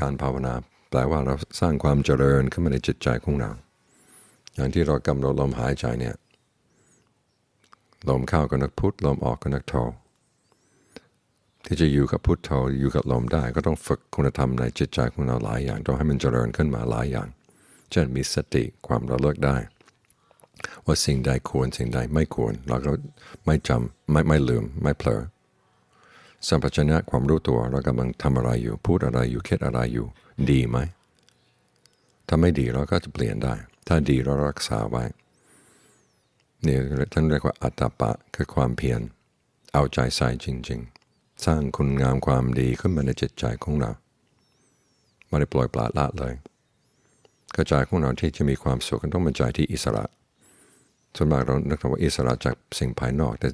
การภาวนาแปลว่าเราสร้างความเจริญขึ้นมาในจิตใจของเรา อย่างที่เรากำหนดลมหายใจเนี่ยลมเข้าก็นักพุทธลมออกก็นักโทที่จะอยู่กับพุทโธอยู่กับลมได้ ก็ต้องฝึกคุณธรรมในจิตใจของเราหลายอย่าง ต้องให้มันเจริญขึ้นมาหลายอย่าง เช่นมีสติความระลึกได้ ว่าสิ่งใดควรสิ่งใดไม่ควร เราก็ไม่จำไม่ไม่ลืมไม่เผลอ สัมปชัญญะความรู้ตัวเรากำลังทำอะไรอยู่ พูดอะไรอยู่คิดอะไรอยู่ ดีไหมถ้าไม่ดีเราก็จะเปลี่ยนได้ ถ้าดีเรารักษาไว้นี่ท่านเรียกว่าอัตตปะคือความเพียรเอาใจใส่จริง ๆ สร้างคุณงามความดีขึ้นมาในจิตใจของเราไม่ได้ปล่อยปละละเลยกระจายของเราที่จะมีความสุขต้องเป็นใจที่อิสระ ส่วนมากเรานึกว่าอิสระจากสิ่งภายนอก แต่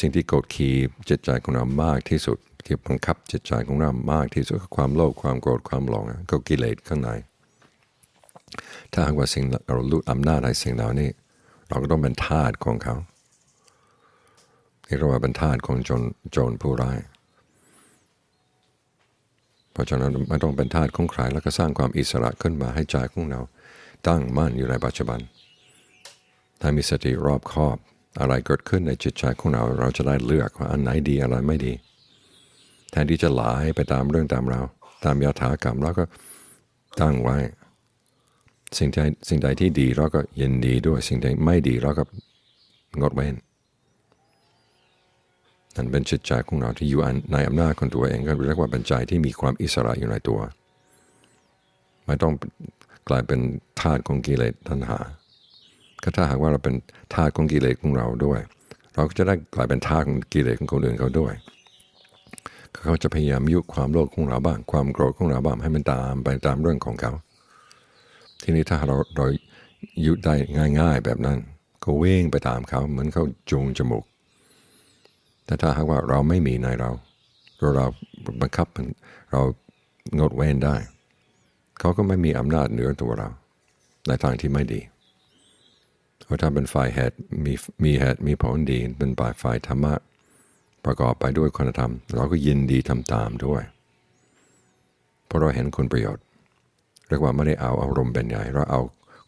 สิ่งที่กดขี่จิตใจของเรามากที่สุด ที่บังคับจิตใจของเรามากที่สุดคือความโลภความโกรธความหลงก็กิเลสข้างใน ถ้าหากว่าสิ่งเราลุดอำนาจในสิ่งเหล่านี้ เราก็ต้องเป็นทาสของเขาเรียกว่าเป็นทาสของโจรโจรผู้ร้ายเพราะฉะนั้นไม่ต้องเป็นทาสของใครแล้วก็สร้างความอิสระขึ้นมาให้ใจของเรา ตั้งมั่นอยู่ในปัจจุบัน ถ้ามีสติรอบคอบ อะไรเกิดขึ้นในจิตใจของเรา เราจะได้เลือกว่าอันไหนดีอะไรไม่ดี แทนที่จะหลายไปตามเรื่องตามเรา ตามยถากรรมเราก็ตั้งไว้ สิ่งใดสิ่งใดที่ดีเราก็ยินดีด้วยสิ่งใดไม่ดีเราก็งดเว้นนั่นเป็นจิตใจของเราที่อยู่ในอำนาจของตัวเองก็เรียกว่าเป็นใจที่มีความอิสระอยู่ในตัว ไม่ต้องกลายเป็นทาสของกิเลสทันหา ก็ถ้าหากว่าเราเป็นทาสของกิเลสของเราด้วย เราก็จะได้กลายเป็นทาสของกิเลสของคนอื่นเขาด้วย เขาจะพยายามยุความโลภของเราบ้าง ความโกรธของเราบ้างให้มันตามไปตามเรื่องของเขา ทีนี้ถ้าเราเรายุดได้ง่าย ๆ แบบนั้นก็เว่งไปตามเขาเหมือนเขาจูงจมูก แต่ถ้าหากว่าเราไม่มีในเรา เราบังคับเรางดเว้นได้ เขาก็ไม่มีอำนาจเหนือตัวเรา ในทางที่ไม่ดี เพราะถ้าเป็นฝ่ายเหตุมีมีเหตุมีผลดีเป็นฝ่ายธรรมะประกอบไปด้วยคุณธรรม เราก็ยินดีทำตามด้วย เพราะเราเห็นคุณประโยชน์เรียกว่าไม่ได้เอาอารมณ์เป็นใหญ่เราเอา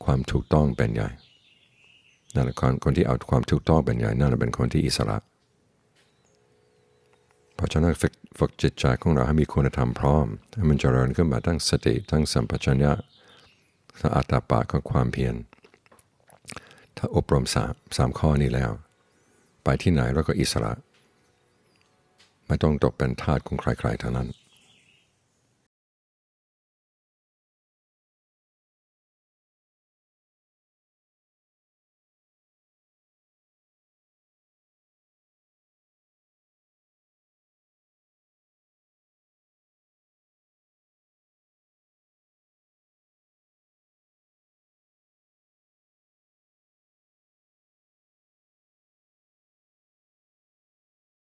ความถูกต้องเป็นใหญ่นั่นแหละคนคนที่เอาความถูกต้องเป็นใหญ่นั่นแหละเป็นคนที่อิสระ เพราะฉะนั้นฝึกฝึกจิตใจของเราให้มีคุณธรรมพร้อมให้มันเจริญขึ้นมาทั้งสติทั้งสัมปชัญญะทั้งอัตตาปะของความเพียร ถ้าอบรมสามสามข้อนี้แล้ว ไปที่ไหนเราก็อิสระ ไม่ต้องตกเป็นทาสของใครๆเท่านั้น